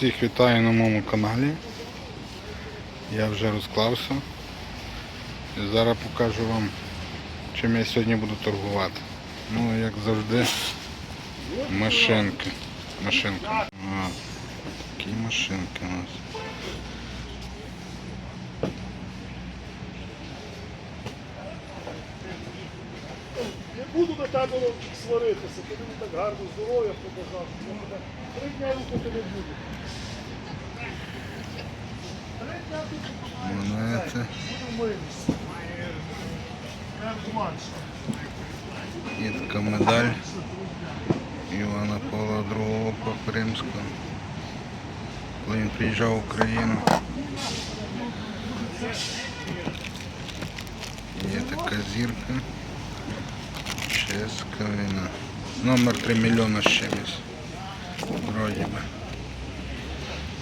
Всіх вітаю на моєму каналі. Я вже розклався. І зараз покажу вам, чим я сьогодні буду торгувати. Ну, як завжди, машинки. Машинки. А, такі машинки у нас. Буду до тебе сваритися, ти мені так гарно здоров'я побажав. Три дня рухати не буду. Три дня тут Монети. буду митися. Я зманшу. Є така медаль Івана Павла II Папи Римського. Коли він приїжджав в Україну. Є така зірка. Війна. Номер 3 мільйона з чимось. Вроді би.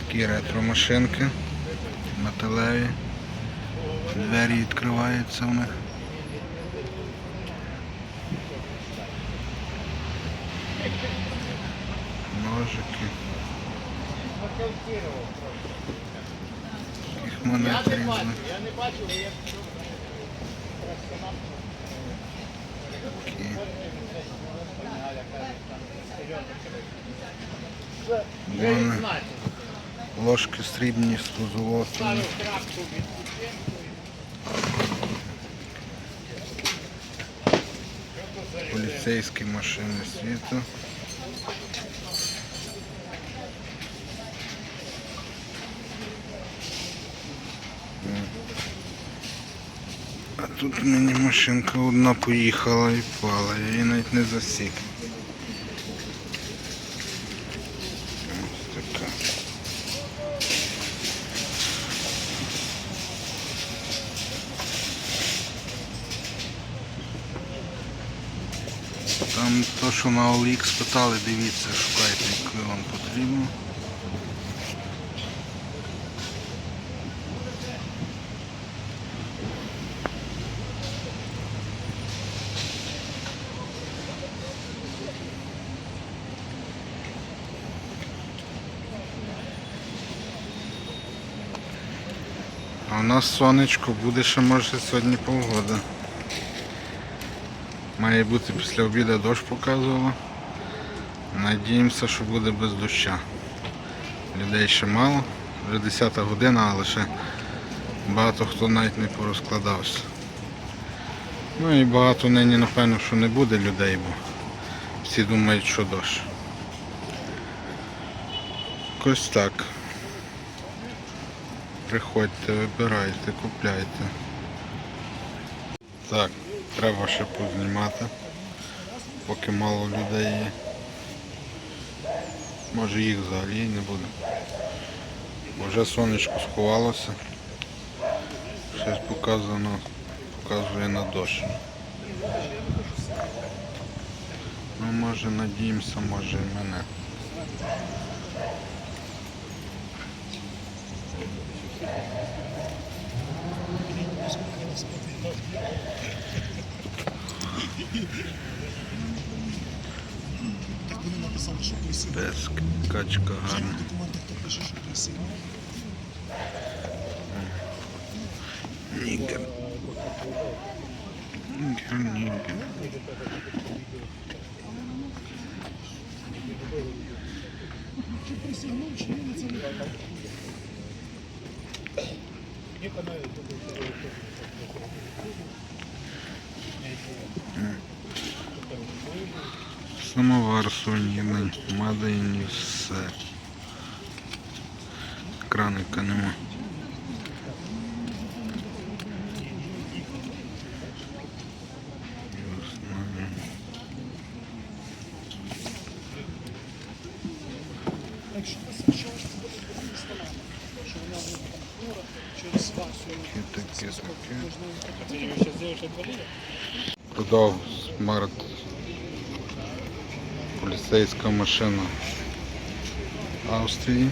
Такі ретро-машинки. Металеві. Двері відкриваються в них. Ножики. Таких монет різних. Такі. Вон ложки срібні з позолотами. Поліцейські машини світу. Тут мені машинка одна поїхала і впала, я її навіть не засік. Ось така. Там то, що на OLX питали, дивіться, шукайте, яку вам потрібно. У нас сонечко буде ще може сьогодні погода. Має бути після обіду дощ показувало. Надіємося, що буде без доща. Людей ще мало, вже 10 година, але ще багато хто навіть не порозкладався. Ну і багато нині напевно, що не буде людей, бо всі думають, що дощ. Якось так. Приходьте, вибирайте, купляйте. Так, треба ще познімати, поки мало людей є. Може їх взагалі не буде. Бо Вже сонечко сховалося. Щось показано, показує на дощ. Ну може надіємося, може і мене. Так вони написали, що красиво. Пес, качка гарна. В документах так пише, що красиво. Нігер. Нігер, нігер. Чи присягнув, чи ні, це не так. Є канали, Самовар сувенірний, мадені все. Краника нема. Ясно. Якщо це що ж це буде таким стола, що вона не буде хвора, через вас Таке, таке. Продав смарт. Поліцейська машина Австрії.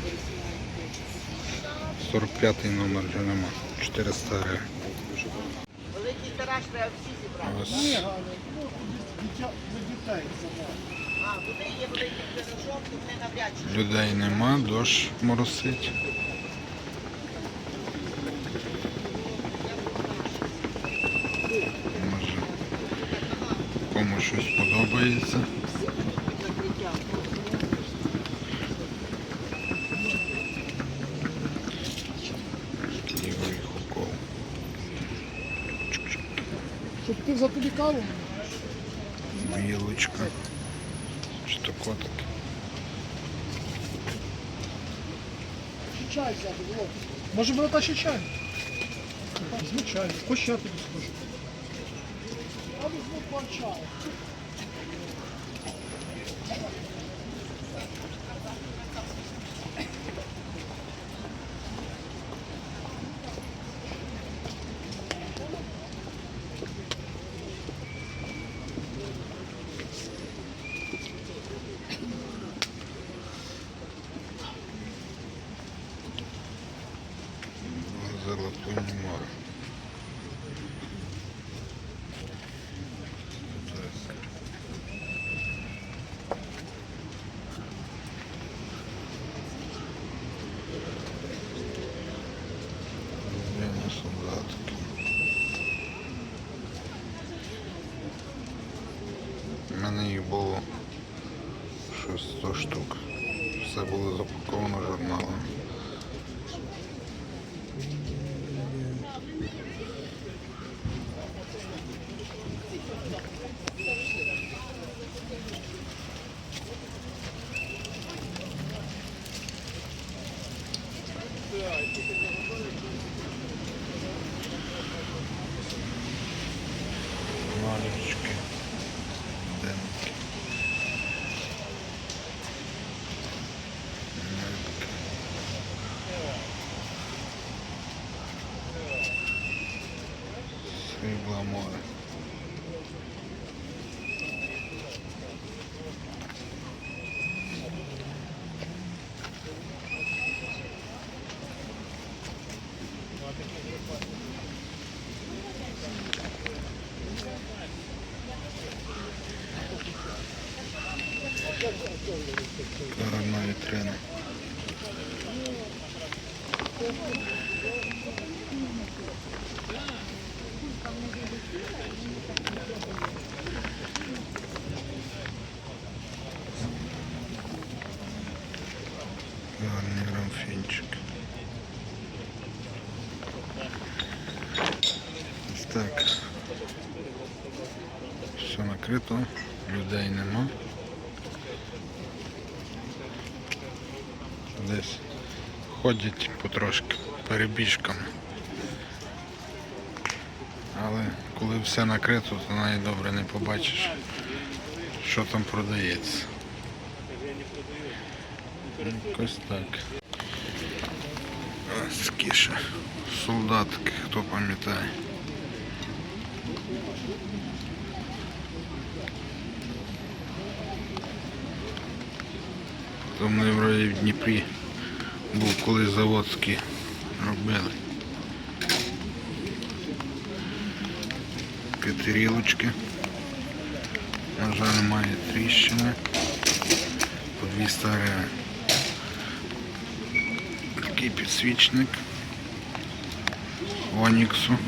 45 номер вже нема. 400 гривень. Великий тираж треба всі зібрати. Людей нема, дощ моросить. Може кому щось подобається. Ігор Хуков. Щоб ти за тобі каву? Білочка. Чи то котик? Чи чай взяти, Володь? Може брата ще чай? Звичайно. Хоч я тобі скажу. Я візьму два було щось 100 штук. Все було запаковано Срібла море. Гарна вітрина. Гарний рамфінчик. Ось так. Все людей нема. Десь ходять потрошки перебіжками. Але коли все накрито, то навіть добре не побачиш, що там продається. Якось так. Ось солдатки, хто пам'ятає. Там Єврої в Дніпрі був колись заводський робили. П'ятирілочки. На жаль, немає тріщини. По 200 гривень. Такий підсвічник Оніксу.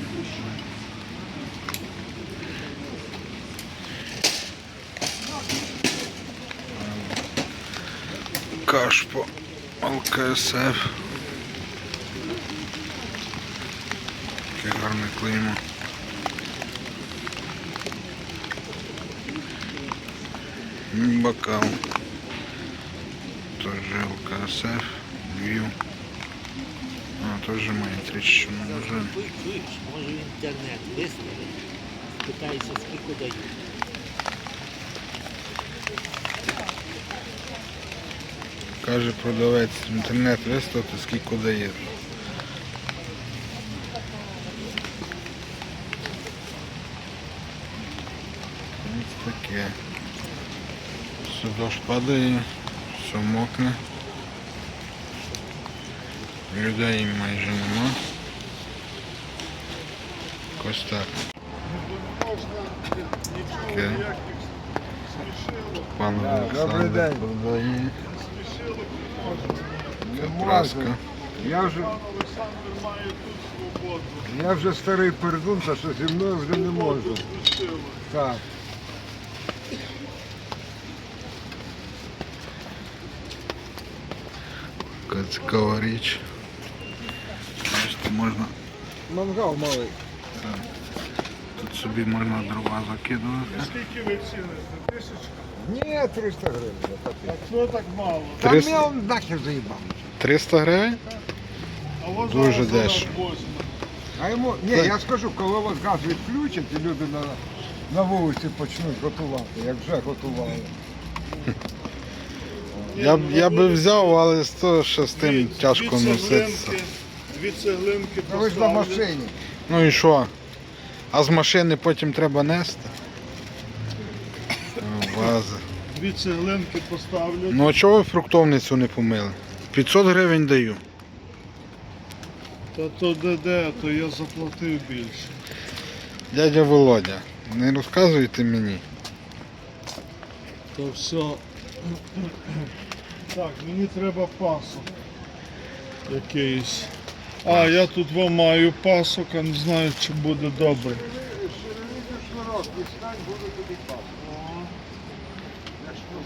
Кашпо ЛКСФ. Таке гарне клеймо. Бокал. Тоже ЛКСФ. Львів. А, тоже має тріщину. На жаль. Чуєш, може інтернет виставити, питайся, скільки дають. Каже продавець в інтернет виставити, скільки дає. Ось таке. Все дощ падає, все мокне. Людей майже нема. Ось так. Таке. Пан Да, Олександр добрий день. продає. Не Я вже, я вже старий пердун, та що зі мною вже не можу. Так. Така цікава річ. Бачите, можна, Мангал малий. тут собі можна дрова закидувати. Скільки ви ціните? Тисячка? Ні, 300 гривень. за папір. Що так мало? Та Триста? я он нахер заїбав. 300 гривень? А от Дуже зараз дешево. А йому, ні, я скажу, коли вас газ відключать і люди на, на вулиці почнуть готувати, як вже готували. Я, б- я би взяв, але з того, що з тим Дві- тяжко дві носитися. цеглинки- Дві цеглинки Ну ви ж на поставлю. машині. Ну і що? А з машини потім треба нести? Вази. Дві цеглинки поставлю. Ну а чого ви фруктовницю не помили? 500 гривень даю. Та то де де, то я заплатив більше. Дядя Володя, не розказуйте мені. То все. Так, мені треба пасок. Якийсь. А, я тут вам маю пасок, а не знаю, чи буде добре. Широкий стань, буду тобі пасти.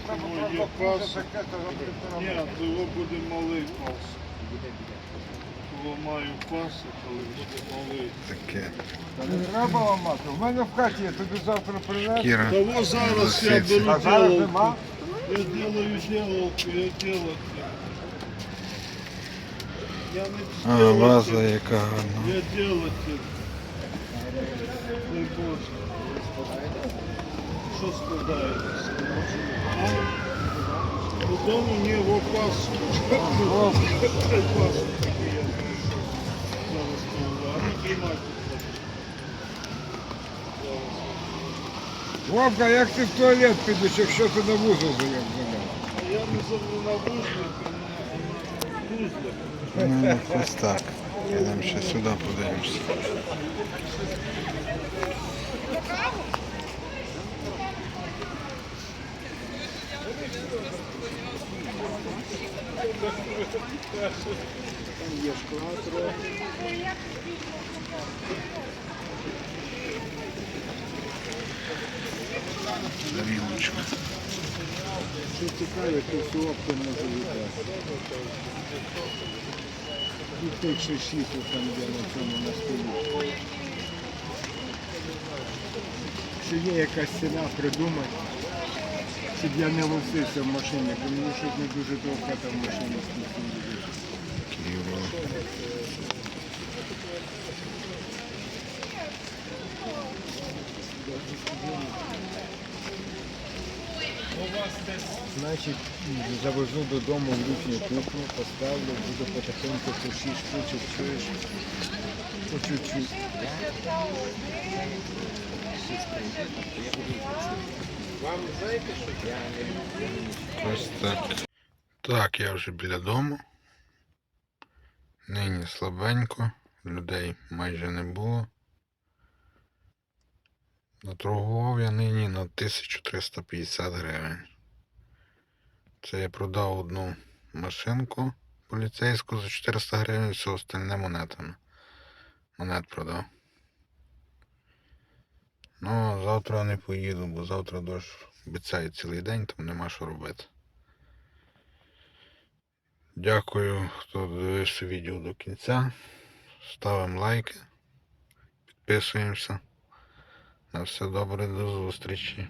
О, є пасок. Ні, то його буде малий пасок. Того маю пасок, але буде малий. Таке. Не треба ламати. У мене в хаті є, тобі завтра принесу. Кіра. Того зараз я Лисиця. беру А зараз діловку. Я делаю делалку, я делаю. Я не А, ваза яка гарна. Я делатель. Дай Боже. Що складається? А? Додому не в опасу. Вовка, як ти в туалет підеш, якщо ти на вузол заєм А я не забув на вузлик, а на вузлик. Ну, ось так. Йдемо ще сюди подивимося. Тарілочка. Що цікаве, то всю оптом може вибрати. І тих ще там, де на цьому на столі. Якщо є якась ціна, придумати, щоб я не лосився в машині, бо мені щось не дуже довго там в машині. Значить, завезу додому в літню кухню, поставлю, буду потихеньку по 6 штучок, чуєш, по чуть-чуть. Ось так. Так, я вже біля дому. Нині слабенько, людей майже не було. Наторгував я нині на 1350 гривень. Це я продав одну машинку поліцейську за 400 гривень, все остальне монетами. Монет продав. Ну, завтра не поїду, бо завтра дощ обіцяє цілий день, там нема що робити. Дякую, хто дивився відео до кінця. Ставимо лайки, підписуємося. На все добре, до зустрічі.